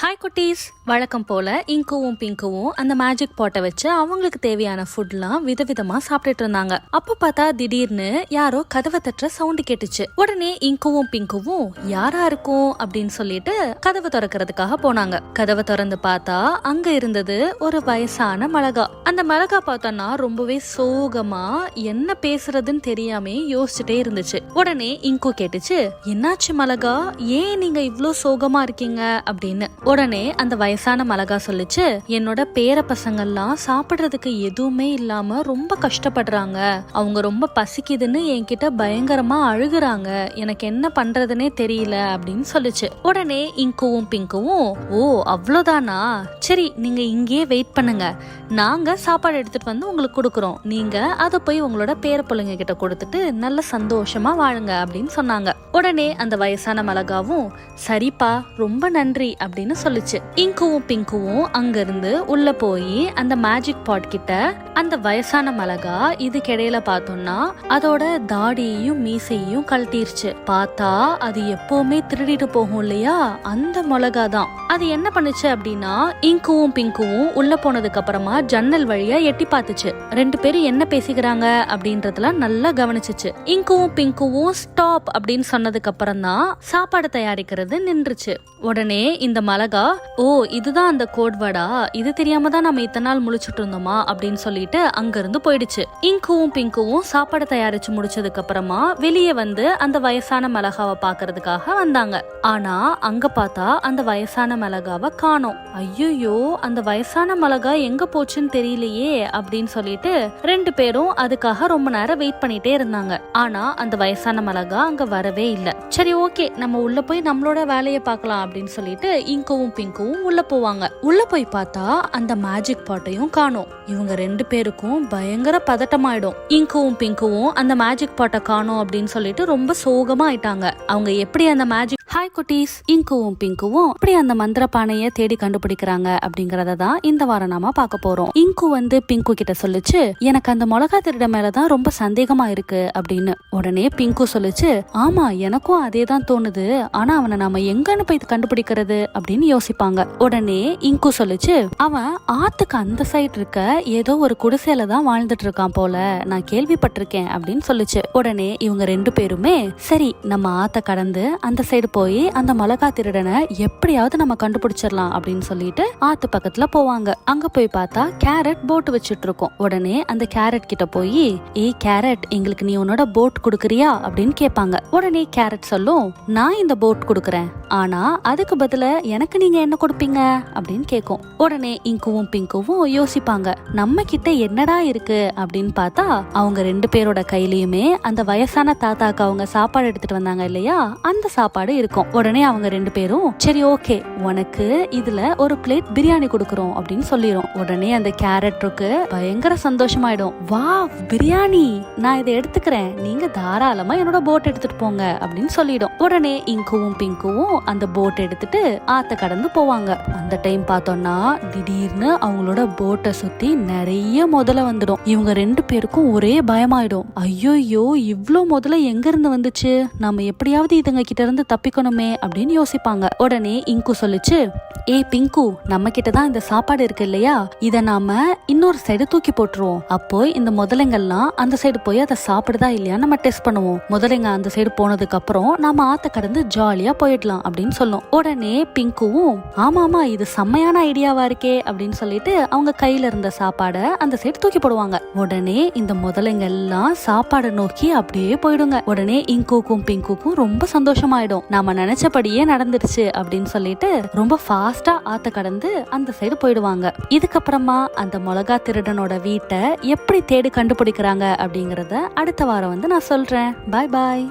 Hi குட்டீஸ். வழக்கம் போல் இங்குவும் பிங்குவும் அந்த மேஜிக் பாட்டை வச்சு அவங்களுக்கு தேவையான ஃபுட்லாம் விதவிதமாக சாப்பிட்டுட்டு இருந்தாங்க. அப்போ பார்த்தா திடீர்னு யாரோ கதவை தட்டுற சவுண்டு கேட்டுச்சு. உடனே இங்குவும் பிங்குவும் யாரா இருக்கும் அப்படின்னு சொல்லிட்டு கதவை திறக்கிறதுக்காக போனாங்க. கதவை திறந்து பார்த்தா அங்க இருந்தது ஒரு வயசான மிளகா அந்த மிளகா பார்த்தோன்னா ரொம்பவே சோகமா என்ன பேசுறதுன்னு தெரியாம யோசிச்சுட்டே இருந்துச்சு. உடனே இங்கு கேட்டுச்சு என்னாச்சு மிளகா ஏன் நீங்க இவ்வளோ சோகமா இருக்கீங்க? அப்படின்னு. உடனே அந்த வயசான மிளகா சொல்லிச்சு என்னோட பேர பசங்கள்லாம் சாப்பிடுறதுக்கு எதுவுமே இல்லாம ரொம்ப கஷ்டப்படுறாங்க. அவங்க ரொம்ப பசிக்குதுன்னு என்கிட்ட பயங்கரமா அழுகுறாங்க. எனக்கு என்ன பண்றதுனே தெரியல அப்படின்னு சொல்லிச்சு. உடனே இங்குவும் பிங்குவும் ஓ அவ்வளோதானா? சரி நீங்க இங்கேயே வெயிட் பண்ணுங்க. நாங்க சாப்பாடு எடுத்துட்டு வந்து உங்களுக்கு கொடுக்குறோம். நீங்க அதை போய் உங்களோட பேர பிள்ளைங்க கிட்ட கொடுத்துட்டு நல்ல சந்தோஷமா வாழுங்க அப்படின்னு சொன்னாங்க. உடனே அந்த வயசான மிளகாவும் சரிப்பா ரொம்ப நன்றி அப்படின்னு சொல்லுச்சு. இங்குவும் பிங்குவும் அங்கிருந்து உள்ள போய் அந்த மேஜிக் பாட் கிட்ட அந்த வயசான மிளகா இதுக்கிடையில பார்த்தோம்னா அதோட தாடியையும் மீசையும் கழட்டிருச்சு. பார்த்தா அது எப்பவுமே திருடிட்டு போகும் இல்லையா? அந்த மிளகா தான். அது என்ன பண்ணுச்சு அப்படின்னா இங்குவும் பிங்குவும் உள்ள போனதுக்கு அப்புறமா ஜன்னல் வழியா எட்டி பார்த்துச்சு. ரெண்டு பேரும் என்ன பேசிக்கிறாங்க அப்படின்றதுல நல்லா கவனிச்சுச்சு. இங்குவும் பிங்குவும் ஸ்டாப் அப்படின்னு சொன்னதுக்கு அப்புறம் தான் சாப்பாடு தயாரிக்கிறது நின்றுச்சு. உடனே இந்த மிளகா ஓ இதுதான் அந்த கோட் வேர்டா இது தெரியாம தான் நம்ம இத்தனை நாள் முழிச்சுட்டு இருந்தோமா? அப்படின்னு சொல்லிட்டு அங்கிருந்து போயிடுச்சு. இங்குவும் பிங்குவும் சாப்பாடு தயாரிச்சு முடிச்சதுக்கு அப்புறமா வெளியே வந்து அந்த வயசான மிளகாவை பாக்குறதுக்காக வந்தாங்க. ஆனா அங்க பார்த்தா அந்த வயசான மிளகாவை காணோம். ஐயோ அந்த வயசான மிளகா எங்க போச்சுன்னு தெரியலையே அப்படின்னு சொல்லிட்டு ரெண்டு பேரும் அதுக்காக ரொம்ப நேரம் வெயிட் பண்ணிட்டே இருந்தாங்க. ஆனா அந்த வயசான மிளகா அங்க வரவே இல்ல. சரி ஓகே நம்ம உள்ள போய் நம்மளோட வேலையை பார்க்கலாம் அப்படின்னு சொல்லிட்டு இங்கவும் பிங்கவும் உள்ள போவாங்க. உள்ள போய் பார்த்தா அந்த மேஜிக் பாட்டையும் காணோம். இவங்க ரெண்டு பேருக்கும் பயங்கர பதட்டமாயிடும். இங்கவும் பிங்கவும் அந்த மேஜிக் பாட்டை காணோம் அப்படின்னு சொல்லிட்டு ரொம்ப சோகமா ஆயிட்டாங்க அவங்க எப்படி அந்த மேஜிக் ஹாய் குட்டீஸ். இங்குவும் பிங்குவும் இப்படி அந்த மந்திர பானையை தேடி கண்டுபிடிக்கிறாங்க அப்படிங்கறத தான் இந்த வாரம் நாம பார்க்க போறோம். இங்கு வந்து பிங்கு கிட்ட சொல்லுச்சு எனக்கு அந்த மிளகா திருட மேலதான் ரொம்ப சந்தேகமா இருக்கு அப்படின்னு. உடனே பிங்கு சொல்லுச்சு ஆமா எனக்கும் அதே தான் தோணுது. ஆனா அவனை நாம எங்கன்னு போய் கண்டுபிடிக்கிறது? அப்படின்னு யோசிப்பாங்க. உடனே இங்கு சொல்லுச்சு அவன் ஆத்துக்கு அந்த சைடு இருக்க ஏதோ ஒரு குடிசையில தான் வாழ்ந்துட்டு இருக்கான் போல. நான் கேள்விப்பட்டிருக்கேன் அப்படின்னு சொல்லுச்சு. உடனே இவங்க ரெண்டு பேருமே சரி நம்ம ஆத்த கடந்து அந்த சைடு போய் அந்த மிளகா திருடனை எப்படியாவது நம்ம கண்டுபிடிச்சிடலாம் அப்படின்னு சொல்லிட்டு ஆத்து பக்கத்துல போவாங்க. அங்க போய் பார்த்தா கேரட் போட் வச்சுட்டு இருக்கோம் உடனே அந்த கேரட் கிட்ட போய் ஏய் கேரட் எங்களுக்கு நீ உன்னோட போட் கொடுக்குறியா? அப்படின்னு கேட்பாங்க. உடனே கேரட் சொல்லும் நான் இந்த போட் கொடுக்குறேன். ஆனா அதுக்கு பதிலாக எனக்கு நீங்க என்ன கொடுப்பீங்க? அப்படின்னு கேட்கும் உடனே இங்குவும் பிங்குவும் யோசிப்பாங்க. நம்ம கிட்ட என்னடா இருக்கு? அப்படின்னு பார்த்தா அவங்க ரெண்டு பேரோட கையிலயுமே அந்த வயசான தாத்தாக்கு அவங்க சாப்பாடு எடுத்துட்டு வந்தாங்க இல்லையா? அந்த சாப்பாடு இருக்கும். உடனே அவங்க ரெண்டு பேரும் சரி ஓகே. உனக்கு இதுல ஒரு பிளேட் பிரியாணி கொடுக்குறோம் அப்படின்னு சொல்லிடும் உடனே அந்த கேரக்டருக்கு பயங்கர சந்தோஷமாயிடும். வா பிரியாணி! நான் இதை எடுத்துக்கிறேன். நீங்க தாராளமா என்னோட போட் எடுத்துட்டு போங்க அப்படின்னு சொல்லிடும். உடனே இங்குவும் பிங்குவும் அந்த போட் எடுத்துட்டு ஆத்த கடந்து போவாங்க. அந்த டைம் பார்த்தோம்னா திடீர்னு அவங்களோட போட்டை சுத்தி நிறைய முதல்ல வந்துடும். இவங்க ரெண்டு பேருக்கும் ஒரே பயமாயிடும். ஐயோயோ இவ்வளோ முதல்ல எங்க இருந்து வந்துச்சு? நம்ம எப்படியாவது இதுங்க கிட்ட இருந்து தப்பிக்கணுமே அப்படின்னு யோசிப்பாங்க. உடனே இங்கு சொல்லுச்சு ஏய் பிங்கு நம்ம கிட்ட தான் இந்த சாப்பாடு இருக்கு இல்லையா? இத நாம இன்னொரு சைடு தூக்கி போட்டுருவோம். அப்போ இந்த முதலைங்கள்லாம் அந்த சைடு போய் அதை சாப்பிடுதா இல்லையா நம்ம டெஸ்ட் பண்ணுவோம். முதலைங்க அந்த சைடு போனதுக்கு அப்புறம் நாம ஆத்த கடந்து ஜாலியா போயிடலாம் அப்படின்னு சொல்லும். உடனே பிங்குவும் ஆமா ஆமா இது செம்மையான ஐடியாவா இருக்கே அப்படின்னு சொல்லிட்டு அவங்க கையில இருந்த சாப்பாடை அந்த சைடு தூக்கி போடுவாங்க. உடனே இந்த முதலைங்க எல்லாம் சாப்பாடை நோக்கி அப்படியே போயிடுங்க. உடனே இங்குக்கும் பிங்குக்கும் ரொம்ப சந்தோஷமாயிடும். நாம நினைச்சபடியே நடந்துருச்சு அப்படின்னு சொல்லிட்டு ரொம்ப ஃபாஸ்ட் ஆற்ற கடந்து அந்த சைடு போயிடுவாங்க. இதுக்கப்புறமா அந்த மிளகா திருடனோட வீட்டை எப்படி தேடி கண்டுபிடிக்கிறாங்க அப்படிங்கிறத அடுத்த வாரம் வந்து நான் சொல்கிறேன் பாய் பாய்